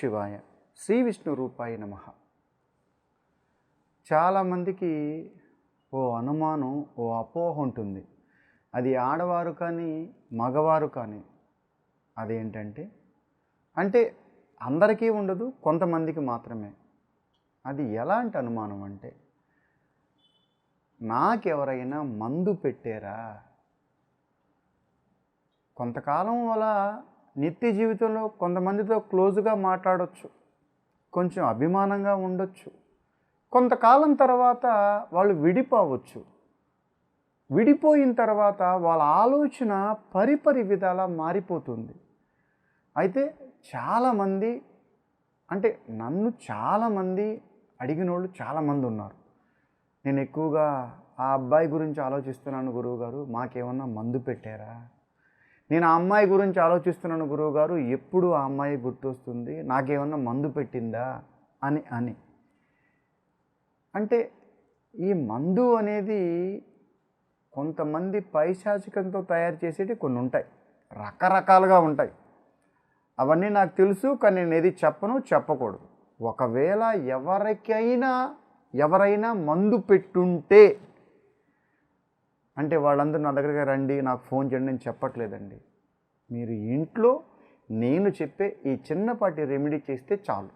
శివాయ శ్రీ విష్ణు రూపాయ నమ. చాలామందికి ఓ అనుమానం ఓ అపోహ ఉంటుంది. అది ఆడవారు కానీ మగవారు కానీ అదేంటంటే అంటే అందరికీ ఉండదు కొంతమందికి మాత్రమే. అది ఎలాంటి అనుమానం అంటే నాకెవరైనా మందు పెట్టారా? కొంతకాలం వల్ల నిత్య జీవితంలో కొంతమందితో క్లోజ్గా మాట్లాడవచ్చు కొంచెం అభిమానంగా ఉండొచ్చు. కొంతకాలం తర్వాత వాళ్ళు విడిపోవచ్చు. విడిపోయిన తర్వాత వాళ్ళ ఆలోచన పరిపరి విధాలా మారిపోతుంది. అయితే చాలామంది అంటే నన్ను చాలామంది అడిగిన వాళ్ళు చాలామంది ఉన్నారు. నేను ఎక్కువగా ఆ అబ్బాయి గురించి ఆలోచిస్తున్నాను గురువుగారు మాకేమన్నా మందు పెట్టారా? నేను ఆ అమ్మాయి గురించి ఆలోచిస్తున్నాను గురువుగారు ఎప్పుడు ఆ అమ్మాయి గుర్తొస్తుంది నాకేమన్నా మందు పెట్టిందా అని అని. అంటే ఈ మందు అనేది కొంతమంది పైశాచికంతో తయారు చేసేవి కొన్ని ఉంటాయి. రకరకాలుగా ఉంటాయి. అవన్నీ నాకు తెలుసు కానీ నేను ఏది చెప్పను చెప్పకూడదు. ఒకవేళ ఎవరికైనా ఎవరైనా మందు పెట్టుంటే అంటే వాళ్ళందరూ నా దగ్గరికి రండి నాకు ఫోన్ చేయండి నేను చెప్పట్లేదండి. మీరు ఇంట్లో నేను చెప్పే ఈ చిన్నపాటి రెమెడీ చేస్తే చాలు.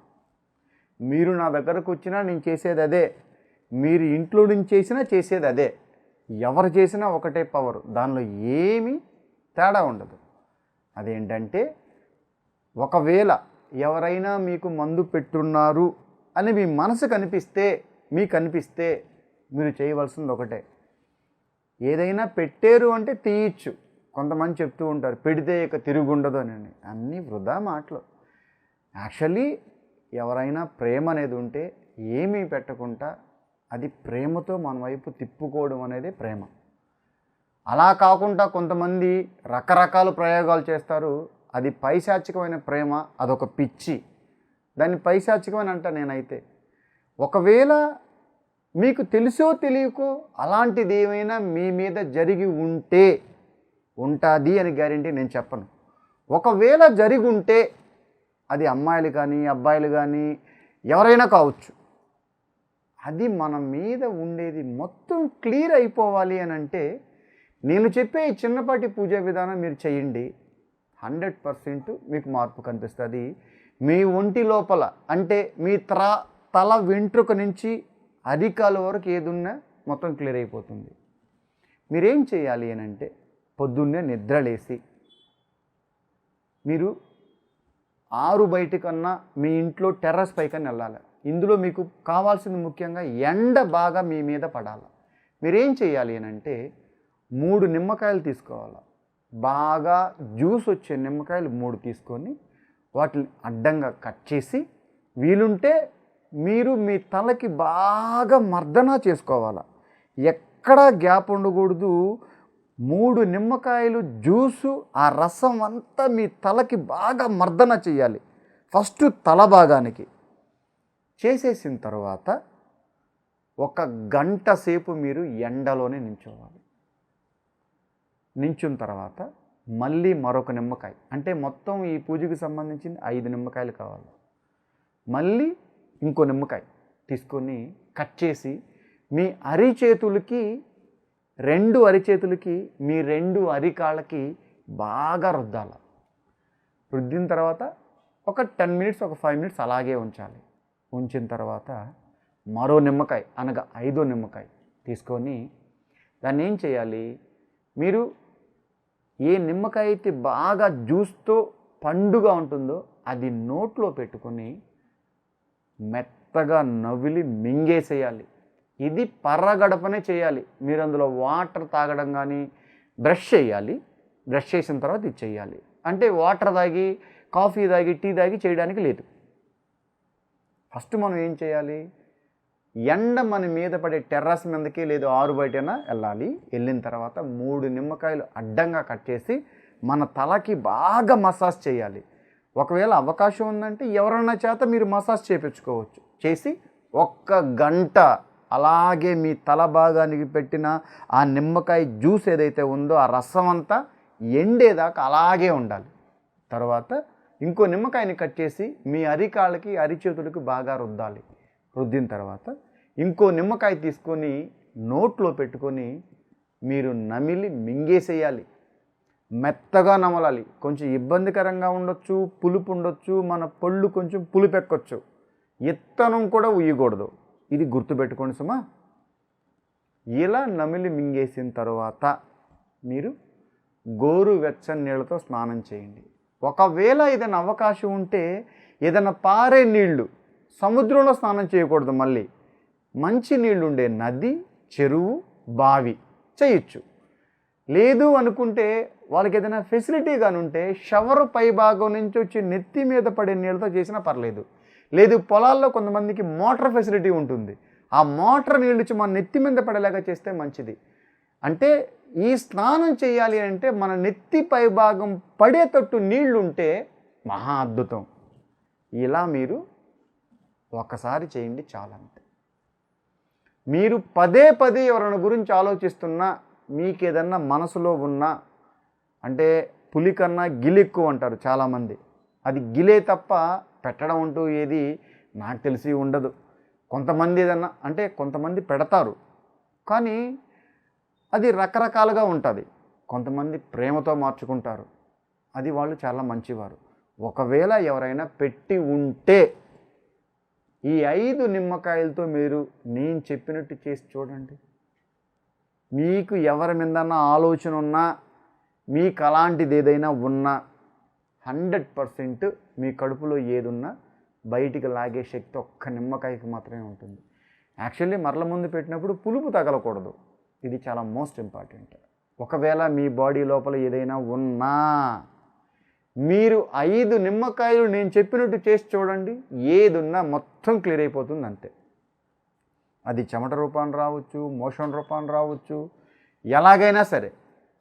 మీరు నా దగ్గరకు వచ్చినా నేను చేసేది అదే. మీరు ఇంట్లో నుంచి చేసినా చేసేది అదే. ఎవరు చేసినా ఒకటే పవర్ దానిలో ఏమీ తేడా ఉండదు. అదేంటంటే ఒకవేళ ఎవరైనా మీకు మందు పెట్టున్నారు అని మీ మనసు కనిపిస్తే మీకు కనిపిస్తే మీరు చేయవలసింది ఒకటే. ఏదైనా పెట్టారు అంటే తీయచ్చు. కొంతమంది చెప్తూ ఉంటారు పెడితే ఇక తిరుగుండదు అని. అన్నీ వృధా మాటలు. యాక్చువల్లీ ఎవరైనా ప్రేమ అనేది ఉంటే ఏమీ పెట్టకుండా అది ప్రేమతో మన వైపు తిప్పుకోవడం అనేది ప్రేమ. అలా కాకుండా కొంతమంది రకరకాల ప్రయోగాలు చేస్తారు. అది పైశాచికమైన ప్రేమ అదొక పిచ్చి. దాన్ని పైశాచికమని అంట నేనైతే. ఒకవేళ మీకు తెలుసో తెలియకో అలాంటిది ఏమైనా మీ మీద జరిగి ఉంటే ఉంటుంది అని గ్యారంటీ నేను చెప్పను. ఒకవేళ జరిగి ఉంటే అది అమ్మాయిలు కానీ అబ్బాయిలు కానీ ఎవరైనా కావచ్చు. అది మన మీద ఉండేది మొత్తం క్లియర్ అయిపోవాలి అని అంటే నేను చెప్పే ఈ చిన్నపాటి పూజా విధానం మీరు చేయండి. హండ్రెడ్ పర్సెంట్ మీకు మార్పు కనిపిస్తుంది. మీ ఒంటి లోపల అంటే మీ త్ర తల వెంట్రుక నుంచి అరికాల వరకు ఏదున్నా మొత్తం క్లియర్ అయిపోతుంది. మీరేం చేయాలి అని అంటే పొద్దున్నే నిద్రలేసి మీరు ఆరు బయటకన్నా మీ ఇంట్లో టెర్రస్ పైకన్నా వెళ్ళాలి. ఇందులో మీకు కావాల్సింది ముఖ్యంగా ఎండ బాగా మీ మీద పడాలి. మీరేం చేయాలి అని అంటే మూడు నిమ్మకాయలు తీసుకోవాలి. బాగా జ్యూస్ వచ్చే నిమ్మకాయలు మూడు తీసుకొని వాటిని అడ్డంగా కట్ చేసి వీలుంటే మీరు మీ తలకి బాగా మర్దన చేసుకోవాలి. ఎక్కడా గ్యాప్ ఉండకూడదు. మూడు నిమ్మకాయలు జ్యూసు ఆ రసం అంతా మీ తలకి బాగా మర్దన చేయాలి. ఫస్ట్ తల భాగానికి. చేసేసిన తర్వాత ఒక గంట సేపు మీరు ఎండలోనే నించోవాలి. నించున్న తర్వాత మళ్ళీ మరొక నిమ్మకాయ. అంటే మొత్తం ఈ పూజకి సంబంధించిన ఐదు నిమ్మకాయలు కావాలి. మళ్ళీ ఇంకో నిమ్మకాయ తీసుకొని కట్ చేసి మీ అరిచేతులకి రెండు అరిచేతులకి మీ రెండు అరికాళ్ళకి బాగా రుద్దాల. రుద్దిన తర్వాత ఒక టెన్ మినిట్స్ ఒక ఫైవ్ మినిట్స్ అలాగే ఉంచాలి. ఉంచిన తర్వాత మరో నిమ్మకాయ అనగా ఐదో నిమ్మకాయ తీసుకొని దాన్ని ఏం చేయాలి? మీరు ఏ నిమ్మకాయ అయితే బాగా జ్యూస్తో పండుగా ఉంటుందో అది నోట్లో పెట్టుకొని మెత్తగా నవ్విలి మింగేసేయాలి. ఇది పర్రగడపనే చేయాలి. మీరు అందులో వాటర్ తాగడం కానీ బ్రష్ చేయాలి. బ్రష్ చేసిన తర్వాత ఇది చేయాలి. అంటే వాటర్ తాగి కాఫీ తాగి టీ తాగి చేయడానికి లేదు. ఫస్ట్ మనం ఏం చేయాలి? ఎండ మన మీద పడే టెర్రస్ మీదకి లేదు ఆరు బయటైనా వెళ్ళాలి. వెళ్ళిన తర్వాత మూడు నిమ్మకాయలు అడ్డంగా కట్ చేసి మన తలకి బాగా మసాజ్ చేయాలి. ఒకవేళ అవకాశం ఉందంటే ఎవరైనా చేత మీరు మసాజ్ చేయించుకోవచ్చు చేసి ఒక్క గంట అలాగే మీ తల భాగానికి పెట్టిన ఆ నిమ్మకాయ జ్యూస్ ఏదైతే ఉందో ఆ రసం అంతా ఎండేదాకా అలాగే ఉండాలి. తర్వాత ఇంకో నిమ్మకాయని కట్ చేసి మీ అరికాళ్ళకి అరిచేతులకి బాగా రుద్దాలి. రుద్దిన తర్వాత ఇంకో నిమ్మకాయ తీసుకొని నోట్లో పెట్టుకొని మీరు నమిలి మింగేసేయాలి. మెత్తగా నమలాలి. కొంచెం ఇబ్బందికరంగా ఉండొచ్చు పులుపు ఉండొచ్చు మన పళ్ళు కొంచెం పులుపెక్కొచ్చు. ఇత్తనం కూడా ఉయ్యకూడదు. ఇది గుర్తుపెట్టుకోండి సుమా. ఇలా నమిలి మింగేసిన తర్వాత మీరు గోరు వెచ్చని నీళ్ళతో స్నానం చేయండి. ఒకవేళ ఏదైనా అవకాశం ఉంటే ఏదైనా పారే నీళ్ళు సముద్రంలో స్నానం చేయకూడదు మళ్ళీ. మంచి నీళ్ళు ఉండే నది చెరువు బావి చేయొచ్చు. లేదు అనుకుంటే వాళ్ళకి ఏదైనా ఫెసిలిటీ కానీ ఉంటే షవర్ పై భాగం నుంచి వచ్చి నెత్తి మీద పడే నీళ్ళతో చేసినా పర్లేదు. లేదు పొలాల్లో కొంతమందికి మోటార్ ఫెసిలిటీ ఉంటుంది. ఆ మోటార్ నీళ్ళు వచ్చి మన నెత్తి మీద పడేలాగా చేస్తే మంచిది. అంటే ఈ స్నానం చేయాలి అంటే మన నెత్తి పై భాగం పడేటట్టు నీళ్ళు ఉంటే మహా అద్భుతం. ఇలా మీరు ఒకసారి చేయండి చాలంతే. మీరు పదే పదే ఎవరైనా గురించి ఆలోచిస్తున్నా మీకు ఏదన్నా మనసులో ఉన్నా అంటే పులి కన్నా గిలి ఎక్కువ అంటారు చాలామంది. అది గిలే తప్ప పెట్టడం అంటూ ఏది నాకు తెలిసి ఉండదు. కొంతమంది ఏదన్నా అంటే కొంతమంది పెడతారు. కానీ అది రకరకాలుగా ఉంటుంది. కొంతమంది ప్రేమతో మార్చుకుంటారు. అది వాళ్ళు చాలా మంచివారు. ఒకవేళ ఎవరైనా పెట్టి ఉంటే ఈ ఐదు నిమ్మకాయలతో మీరు నేను చెప్పినట్టు చేసి చూడండి. మీకు ఎవరి మీదన్నా ఆలోచన ఉన్నా మీకు అలాంటిది ఏదైనా ఉన్నా హండ్రెడ్ పర్సెంట్ మీ కడుపులో ఏది ఉన్నా బయటికి లాగే శక్తి ఒక్క నిమ్మకాయకి మాత్రమే ఉంటుంది. యాక్చువల్లీ మరల ముందు పెట్టినప్పుడు పులుపు తగలకూడదు. ఇది చాలా మోస్ట్ ఇంపార్టెంట్. ఒకవేళ మీ బాడీ లోపల ఏదైనా ఉన్నా మీరు ఐదు నిమ్మకాయలు నేను చెప్పినట్టు చేసి చూడండి ఏదున్నా మొత్తం క్లియర్ అయిపోతుంది అంతే. అది చెమట రూపాన్ని రావచ్చు మోషన్ రూపాన్ని రావచ్చు ఎలాగైనా సరే.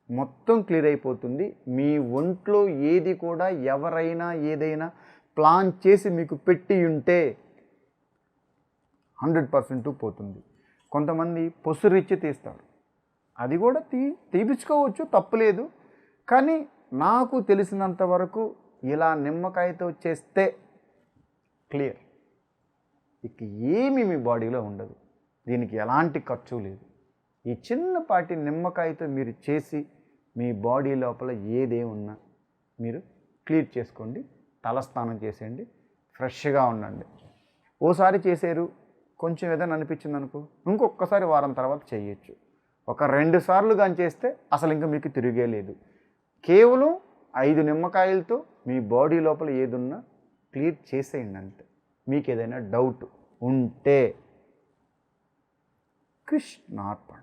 మొత్తం క్లియర్ అయిపోతుంది. మీ ఒంట్లో ఏది కూడా ఎవరైనా ఏదైనా ప్లాన్ చేసి మీకు పెట్టి ఉంటే హండ్రెడ్ పర్సెంట్ పోతుంది. కొంతమంది పొసురిచ్చి తీస్తారు. అది కూడా తీ తీపించుకోవచ్చు తప్పులేదు. కానీ నాకు తెలిసినంత వరకు ఇలా నిమ్మకాయతో చేస్తే క్లియర్. ఇక ఏమి మీ బాడీలో ఉండదు. దీనికి ఎలాంటి ఖర్చు లేదు. ఈ చిన్నపాటి నిమ్మకాయతో మీరు చేసి మీ బాడీ లోపల ఏదే ఉన్నా మీరు క్లియర్ చేసుకోండి తలస్నానం చేసేయండి ఫ్రెష్గా ఉండండి. ఓసారి చేశారు కొంచెం ఏదైనా అనిపించింది అనుకో ఇంకొకసారి వారం తర్వాత చేయొచ్చు. ఒక రెండు సార్లు కానీ చేస్తే అసలు ఇంకా మీకు తిరిగే లేదు. కేవలం ఐదు నిమ్మకాయలతో మీ బాడీ లోపల ఏదున్నా క్లియర్ చేసేయండి అంతే. మీకు ఏదైనా డౌట్ ఉంటే కృష్ణార్పణ.